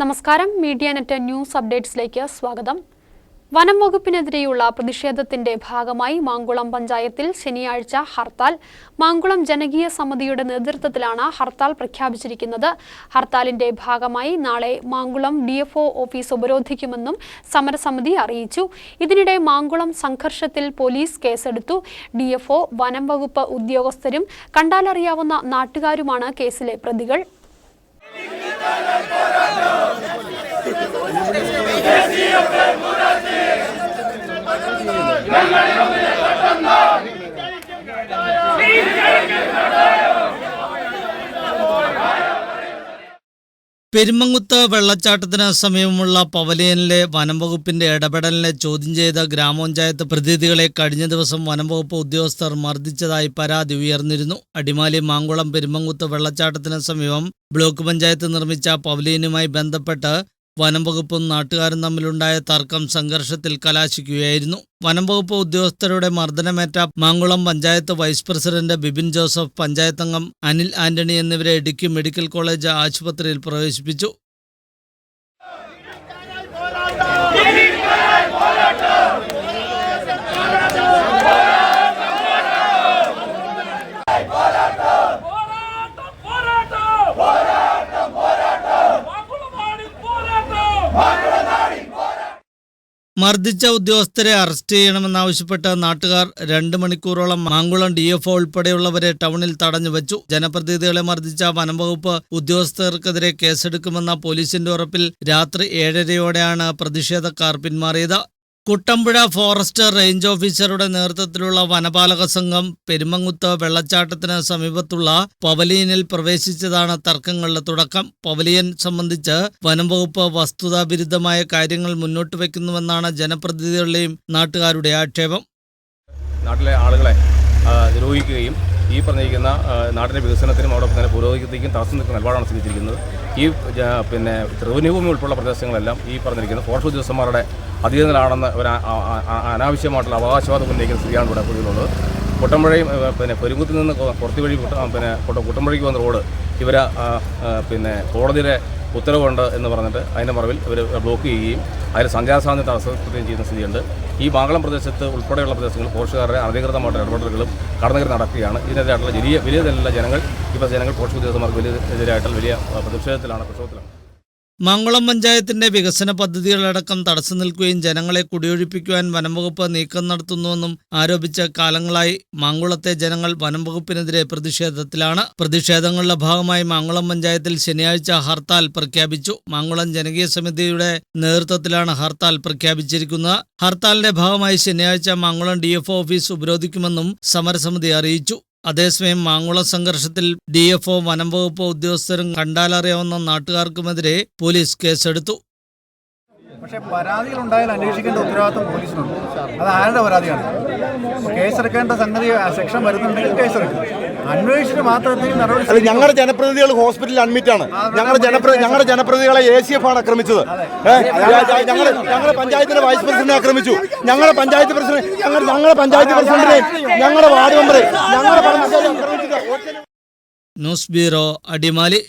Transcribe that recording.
നമസ്കാരം. Media net news അപ്ഡേറ്റ്സിലേക്ക് സ്വാഗതം. വനം വകുപ്പിനെതിരെയുള്ള പ്രതിഷേധത്തിന്റെ ഭാഗമായി മാങ്കുളം പഞ്ചായത്തിൽ ശനിയാഴ്ച ഹർത്താൽ. മാങ്കുളം ജനകീയ സമിതിയുടെ നേതൃത്വത്തിലാണ് ഹർത്താൽ പ്രഖ്യാപിച്ചിരിക്കുന്നത്. ഹർത്താലിന്റെ ഭാഗമായി നാളെ മാങ്കുളം ഡിഎഫ്ഒ ഓഫീസ് ഉപരോധിക്കുമെന്നും സമരസമിതി അറിയിച്ചു. ഇതിനിടെ മാങ്കുളം സംഘർഷത്തിൽ പോലീസ് കേസെടുത്തു. ഡിഎഫ്ഒ വനം വകുപ്പ് ഉദ്യോഗസ്ഥരും കണ്ടാലറിയാവുന്ന നാട്ടുകാരുമാണ് കേസിലെ പ്രതികൾ. പെരുമങ്ങുത്ത് വെള്ളച്ചാട്ടത്തിന് സമീപമുള്ള പവലിയനിലെ വനം വകുപ്പിന്റെ ഇടപെടലിനെ ചോദ്യം ചെയ്ത ഗ്രാമപഞ്ചായത്ത് പ്രതിനിധികളെ കഴിഞ്ഞ ദിവസം വനം വകുപ്പ് ഉദ്യോഗസ്ഥർ മർദ്ദിച്ചതായി പരാതി ഉയർന്നിരുന്നു. അടിമാലി മാങ്കുളം പെരുമങ്ങുത്ത് വെള്ളച്ചാട്ടത്തിന് സമീപം ബ്ലോക്ക് പഞ്ചായത്ത് നിർമ്മിച്ച പവലിയനുമായി ബന്ധപ്പെട്ട് വനം വകുപ്പും നാട്ടുകാരും തമ്മിലുണ്ടായ തർക്കം സംഘർഷത്തിൽ കലാശിക്കുകയായിരുന്നു. വനംവകുപ്പ് ഉദ്യോഗസ്ഥരുടെ മർദ്ദനമേറ്റ Mankulam panchayat vice president Bibin Joseph പഞ്ചായത്തംഗം Anil Antony എന്നിവരെ ഇടുക്കി മെഡിക്കൽ കോളേജ് ആശുപത്രിയിൽ പ്രവേശിപ്പിച്ചു. മർദ്ദിച്ച ഉദ്യോഗസ്ഥരെ അറസ്റ്റ് ചെയ്യണമെന്നാവശ്യപ്പെട്ട് നാട്ടുകാർ രണ്ട് മണിക്കൂറോളം മാങ്കുളം ഡി ഉൾപ്പെടെയുള്ളവരെ ടൗണിൽ തടഞ്ഞു വെച്ചു. ജനപ്രതിനിധികളെ മർദ്ദിച്ച വനംവകുപ്പ് ഉദ്യോഗസ്ഥർക്കെതിരെ കേസെടുക്കുമെന്ന പോലീസിന്റെ ഉറപ്പിൽ രാത്രി ഏഴരയോടെയാണ് പ്രതിഷേധക്കാർ പിന്മാറിയത്. കുട്ടമ്പുഴ ഫോറസ്റ്റ് റേഞ്ച് ഓഫീസറുടെ നേതൃത്വത്തിലുള്ള വനപാലക സംഘം പെരുമങ്ങുത്ത് വെള്ളച്ചാട്ടത്തിന് സമീപത്തുള്ള പവലിയനിൽ പ്രവേശിച്ചതാണ് തർക്കങ്ങളുടെ തുടക്കം. പവലിയൻ സംബന്ധിച്ച് വനം വകുപ്പ് വസ്തുതാവിരുദ്ധമായ കാര്യങ്ങൾ മുന്നോട്ട് വയ്ക്കുന്നുവെന്നാണ് ജനപ്രതിനിധികളുടെയും നാട്ടുകാരുടെ ആക്ഷേപം. നാട്ടിലെ ആളുകളെ നിരോഹിക്കുകയും ഈ പറഞ്ഞിരിക്കുന്ന നാടിന്റെ വികസനത്തിനും അതോടൊപ്പം തന്നെ പുരോഗതിക്കും തടസ്സം നിൽക്കുന്ന നിലപാടാണ് സ്വീകരിച്ചിരിക്കുന്നത് ഈ പിന്നെ റവന്യൂ ഭൂമി ഉൾപ്പെടെയുള്ള പ്രദേശങ്ങളെല്ലാം ഈ പറഞ്ഞിരിക്കുന്ന ഫോറസ്റ്റ് ഉദ്യോഗസ്ഥന്മാരുടെ അധീനത്തിലാണെന്ന് ഒരു അനാവശ്യമായിട്ടുള്ള അവകാശവാദം ഉന്നയിക്കുന്ന സ്ഥിതിയാണ് ഇവിടെ കൂടുതലുള്ളത് കുട്ടമ്പുഴയും പിന്നെ പെരുങ്കുത്തിൽ നിന്ന് പുറത്തു വഴി പിന്നെ കുട്ടമ്പഴയ്ക്ക് വന്ന റോഡ് ഇവർ പിന്നെ കോടതിയുടെ ഉത്തരവുണ്ട് എന്ന് പറഞ്ഞിട്ട് അതിന്റെ മറവിൽ ഇവർ ബ്ലോക്ക് ചെയ്യുകയും അതിൽ സഞ്ചാരസ്വാതന്ത്ര്യം തടസ്സപ്പെടുകയും ചെയ്യുന്ന സ്ഥിതിയുണ്ട്. ഈ മാങ്കളം പ്രദേശത്ത് ഉൾപ്പെടെയുള്ള പ്രദേശങ്ങളിൽ പോഷകാരുടെ അനധികൃതമായിട്ട് ഇടപെടലുകളും കടന്നുകയറി നടക്കുകയാണ്. ഇതിനെതിരായിട്ടുള്ള വലിയ വലിയ തന്നെയുള്ള ജനങ്ങൾ ഇപ്പോൾ ജനങ്ങൾ പോഷക ഉദ്യോഗസ്ഥന്മാർക്ക് വലിയ എതിരായിട്ടുള്ള വലിയ പ്രതിഷേധത്തിലാണ് പ്രക്ഷോഭത്തിലാണ്. മാങ്കുളം പഞ്ചായത്തിന്റെ വികസന പദ്ധതികളടക്കം തടസ്സം നിൽക്കുകയും ജനങ്ങളെ കുടിയൊഴിപ്പിക്കുവാൻ വനംവകുപ്പ് നീക്കം നടത്തുന്നുവെന്നും ആരോപിച്ച കാലങ്ങളായി മാങ്കുളത്തെ ജനങ്ങൾ വനംവകുപ്പിനെതിരെ പ്രതിഷേധത്തിലാണ്. പ്രതിഷേധങ്ങളുടെ ഭാഗമായി മാങ്കുളം പഞ്ചായത്തിൽ ശനിയാഴ്ച ഹർത്താൽ പ്രഖ്യാപിച്ചു. മാങ്കുളം ജനകീയ സമിതിയുടെ നേതൃത്വത്തിലാണ് ഹർത്താൽ പ്രഖ്യാപിച്ചിരിക്കുന്നത്. ഹർത്താലിന്റെ ഭാഗമായി ശനിയാഴ്ച മാങ്കുളം ഡി ഓഫീസ് ഉപരോധിക്കുമെന്നും സമരസമിതി അറിയിച്ചു. അതേസമയം മാങ്കുള സംഘർഷത്തിൽ ഡി എഫ് ഒ വനം വകുപ്പ് ഉദ്യോഗസ്ഥരും കണ്ടാലറിയാവുന്ന നാട്ടുകാർക്കുമെതിരെ പോലീസ് കേസെടുത്തു. പക്ഷേ പരാതികൾ ഉണ്ടായാൽ അന്വേഷിക്കേണ്ട ഉത്തരവാദിത്വം പോലീസിനുണ്ട്. അത് ആരുടെ പരാതിയാണ്? കേസെടുക്കേണ്ട സംഗതി സെക്ഷൻ വരുന്നുണ്ടെങ്കിൽ കേസെടുക്കും. അല്ല ഞങ്ങളുടെ ജനപ്രതിനിധികൾ ഹോസ്പിറ്റലിൽ അഡ്മിറ്റ് ആണ്. ഞങ്ങളുടെ ജനപ്രതി ഞങ്ങളുടെ ജനപ്രതിനിധികളെ എ സി എഫ് ആണ് ആക്രമിച്ചത്. ഞങ്ങൾ ഞങ്ങളുടെ പഞ്ചായത്തിന്റെ വൈസ് പ്രസിഡന്റിനെ ആക്രമിച്ചു. ഞങ്ങളുടെ പഞ്ചായത്ത് പ്രസിഡന്റ് ഞങ്ങൾ ഞങ്ങളുടെ പഞ്ചായത്ത് പ്രസിഡന്റിനെ ഞങ്ങളുടെ വാർഡ് മെമ്പറെ ഞങ്ങളുടെ ന്യൂസ് ബ്യൂറോ അടിമാലി